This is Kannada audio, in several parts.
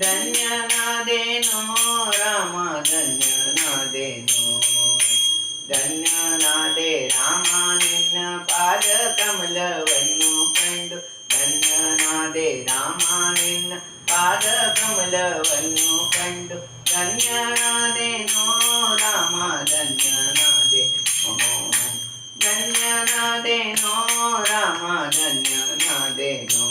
ಧನ್ಯನಾದೇನೋ ರಾಮ ಧನ್ಯನಾದೇನೋ ಧನ್ಯನಾದೆ ರಾಮ ನಿನ್ನ ಪಾದ ಕಮಲವನ್ನು ಕಂಡು ಧನ್ಯನಾದೆ ರಾಮ ನಿನ್ನ ಪಾದ ಕಮಲವನ್ನು ಕಂಡು ಧನ್ಯನಾದೇನೋ ರಾಮ ಧನ್ಯನಾದೇನೋ ಧನ್ಯನಾದೇನೋ ರಾಮ ಧನ್ಯನಾದೇನೋ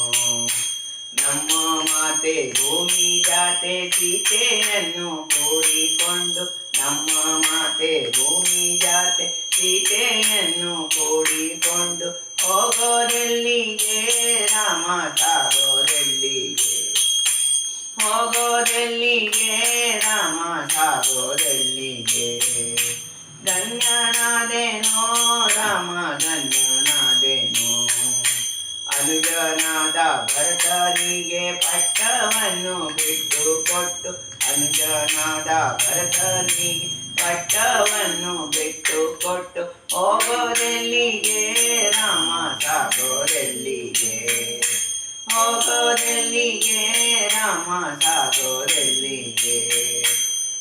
ನಮ್ಮ ಮಾತೆ ಭೂಮಿ ಜಾತೆ ಸೀತೆಯನ್ನು ಕೂಡಿಕೊಂಡು, ನಮ್ಮ ಮಾತೆ ಭೂಮಿ ಜಾತೆ ಸೀತೆಯನ್ನು ಕೂಡಿಕೊಂಡು, ಹೋಗೋದೆಲ್ಲಿಗೆ? ರಾಮ ಸಾಗೋದೆಲ್ಲಿಗೆ? ಹೋಗೋದೆಲ್ಲಿಗೆ? ರಾಮ ಸಾಗೋದೆಲ್ಲಿಗೆ? ಧನ್ಯನಾದೇನೋ, ರಾಮ ಧನ್ಯನಾದೇನೋ. ಅನುಜನಾದ ಭರತನಿಗೆ ಪಟ್ಟವನ್ನು ಬಿಟ್ಟು ಕೊಟ್ಟು ಅನುಜನಾದ ಭರತನಿಗೆ ಪಟ್ಟವನ್ನು ಬಿಟ್ಟು ಕೊಟ್ಟು, ಹೋಗೋದೆಲ್ಲಿಗೆ? ರಾಮ ಸಾಗೋದೆಲ್ಲಿಗೆ ಹೋಗೋದೆಲ್ಲಿಗೆ? ರಾಮ ಸಾಗೋದೆಲ್ಲಿಗೆ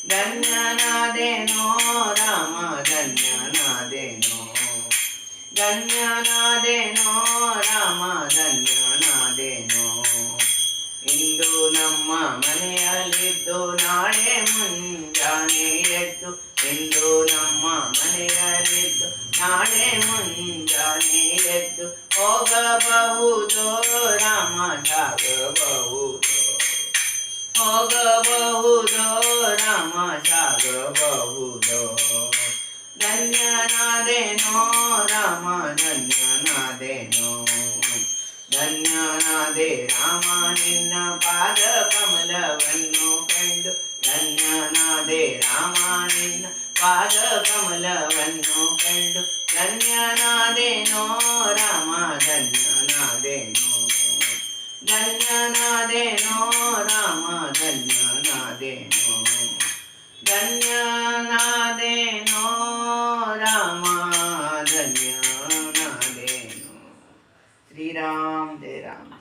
ಧನ್ಯನಾದೇನೋ ರಾಮ, ಧನ್ಯನಾದೇನೋ ಧನ್ಯನಾದೇನೋ, ರಾಮ ಧನ್ಯನಾದೇನೋ. ಇಂದು ನಮ್ಮ ಮನೆಯಲ್ಲಿದ್ದು ನಾಳೆ ಮುಂಜಾನೆ ಎದ್ದು, ಇಂದು ನಮ್ಮ ಮನೆಯಲ್ಲಿದ್ದು ನಾಳೆ ಮುಂಜಾನೆ ಎದ್ದು ಹೋಗಬಹುದು, ರಾಮ ಸಾಗಬಹುದು. ಹೋಗಬಹುದು, ರಾಮ ಸಾಗಬಹುದು. ಧನ್ಯನಾದೇನೋ ರಾಮ ಧನ್ಯನಾದೇನೋ ಧನ್ಯನಾದೆ ರಾಮ ನಿನ್ನ ಪಾದ ಕಮಲವನ್ನು ಕಂಡು ಧನ್ಯನಾದೆ ರಾಮ ನಿನ್ನ ಪಾದ ಕಮಲವನ್ನು ಕಂಡು ಧನ್ಯನಾದೇನೋ Rama ಧನ್ಯನಾದೇನೋ ಧನ್ಯನಾದೇನೋ Rama ಧನ್ಯನಾದೇನೋ ಧನ್ಯನಾದೇನೋ Ram, de Ram.